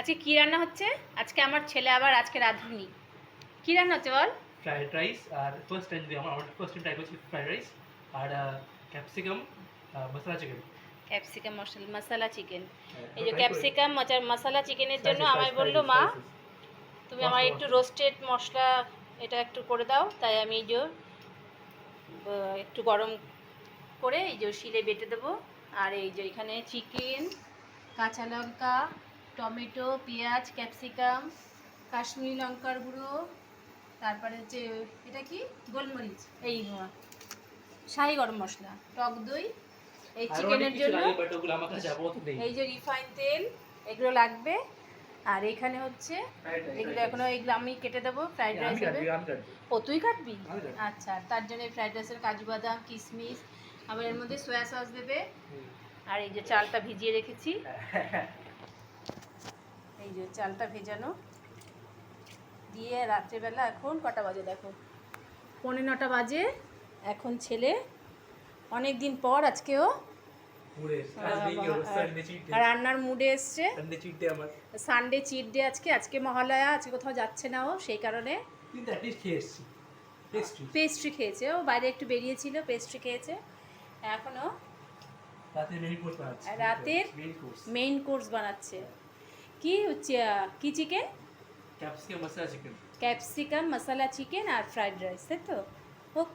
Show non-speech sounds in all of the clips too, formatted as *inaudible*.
আজকে কি রান্না হচ্ছে? আজকে আমার ছেলে আবার আজকে রাঁধুনি। কি রান্না হচ্ছে বল? ফ্রাইড রাইস আর ফার্স্ট টাইম দিই আমার ফার্স্ট টাইম ট্রাই করছি ফ্রাইড রাইস আর capsicum masala chicken capsicum masala masala chicken এই যে ক্যাপসিকাম মশলা চিকেনের জন্য আমায় বলল মা তুমি আমার একটু রোস্টেড মশলা এটা একটু করে দাও তাই আমি এই যে একটু গরম করে এই যে শিলে বেটে দেবো। আর এই যে এখানে চিকেন কাঁচা লঙ্কা টমেটো পেঁয়াজ ক্যাপসিকাম কাশ্মীরি লঙ্কার গুঁড়ো তারপরে হচ্ছে এটা কি? গোলমরিচ। এই আহ, শাহি গরম মশলা টক দই। এই চিকেনের জন্য এই যে রিফাইন তেল এগুলো লাগবে। আর এখানে হচ্ছে এগুলো এখনও এগুলো আমি কেটে দেবো ফ্রাইড রাইস হবে। ও তুই কাটবি? আচ্ছা তার জন্য ফ্রাইড রাইসের কাজু বাদাম কিশমিশ আবার এর মধ্যে সয়া সস দেবে। আর এই যে চালটা ভিজিয়ে রেখেছি। *laughs* এই যে চালটা ভেজানো। দিয়ে রাত্রেবেলা এখন কটা বাজে দেখো? পৌনে নটা বাজে। এখন ছেলে। অনেক দিন পর আজকেও। রান্নার মুডে এসছে। সানডে চিট ডে আজকে আজকে মহালয়া আজকে কোথাও যাচ্ছে না ও সেই কারণে। পেস্ট্রি খেয়েছে ও বাইরে একটু বেরিয়েছিল পেস্ট্রি খেয়েছে। এখনও রাতের। মেইন কোর্স বানাচ্ছে। কি হচ্ছে কি chicken Capsicum masala chicken। Capsicum masala chicken আর ফ্রাইড রাইস তাই তো? হোক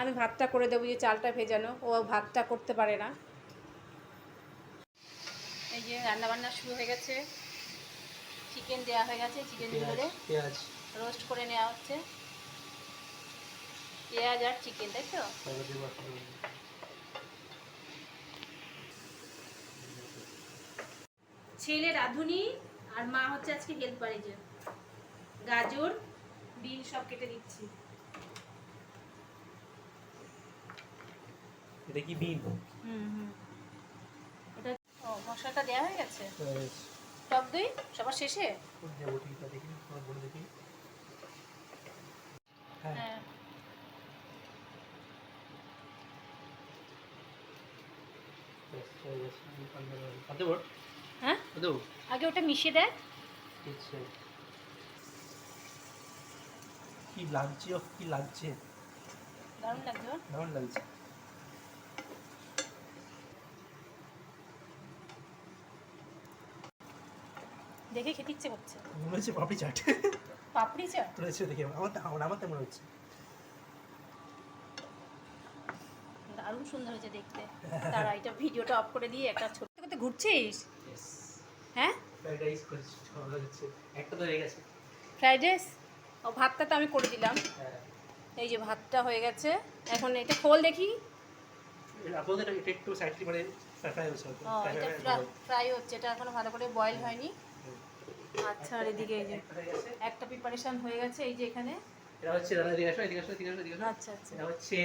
আমি ভাতটা করে দেবো যে চালটা ভেজানো ও ভাতটা করতে পারে না। এই যে রান্নাবান্না শুরু হয়ে গেছে। চিকেন দেওয়া হয়ে গেছে চিকেন পেঁয়াজ, পেঁয়াজ। রোস্ট করে নেওয়া হচ্ছে। পেঁয়াজ আর চিকেন তাই তো তারপর দেবো একটা করে। ছেলে রাঁধুনি আর মা হচ্ছে আজকে হেল্পার এই যে গাজর বিন সব কেটে দিচ্ছি। এটা কি বিন? হুম হুম। এটা ও মশলাটা দেওয়া হয়ে গেছে? টক দই? সবার শেষে? দেবো দেখি বলে দেখি। হ্যাঁ। হ্যাঁ। আগে ওটা মিশিয়ে দেয়। আচ্ছা। কি লাগছে ও কি লাগছে? দারুণ ওর। দারুণ লাগছে। দেখে খেতে ইচ্ছে করছে। মনে হচ্ছে পাপড়ি চাট। পাপড়ি চা মনে হচ্ছে দেখে আমার আমার আমার তেমন হচ্ছে। দারুণ সুন্দর হয়েছে দেখতে। তারা এটা ভিডিওটা অফ করে দিয়ে একটা করতে ঘুরছিস? হ্যাঁ? ফ্রাইড রাইস হয়ে ও ভাতটা তো আমি করে দিলাম। হ্যাঁ। এই যে ভাতটা হয়ে গেছে এখন এটা খোল দেখি। মানে ফ্রাই হচ্ছে এটা এখনও ভালো করে বয়েল হয়নি। আচ্ছা আর এদিকে এই যে একটা হয়ে গেছে। একটা প্রিপারেশন হয়ে গেছে এই যে এখানে। এটা হচ্ছে দাদা এদিকে আসো এদিকে আসো এদিকে আসো এদিকে আসো। আচ্ছা আচ্ছা। এটা হচ্ছে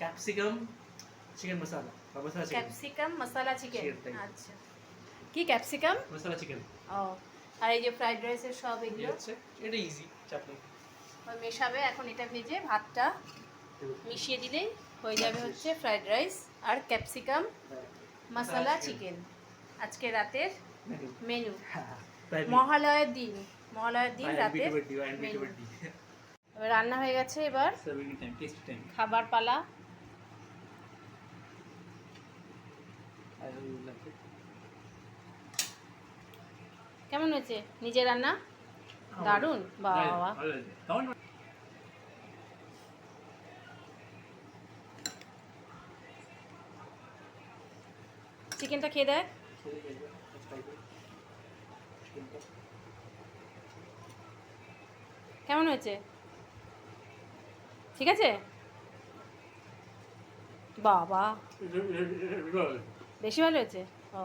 capsicum chicken masala capsicum masala chicken আচ্ছা। কি ক্যাপসিকাম মশলা চিকেন। ও আর এই যে ফ্রাইড রাইসের সব এগুলো? হচ্ছে এটা ইজি চাটনি। ওই মেশাবে এখন এটা ভেজে ভাতটা মিশিয়ে দিলেই হয়ে যাবে হচ্ছে ফ্রাইড রাইস আর ক্যাপসিকাম মশলা চিকেন আজকে রাতের মেনু *laughs* মহালয়ের দিন। মহালয়ের দিন রাতের মেনু রান্না হয়ে গেছে এবার। খাবার পালা। কেমন হয়েছে নিজের রান্না দারুণ বাবা চিকেনটা খেয়ে দেখ কেমন হয়েছে ঠিক আছে বাবা বেশি ভালো হয়েছে ও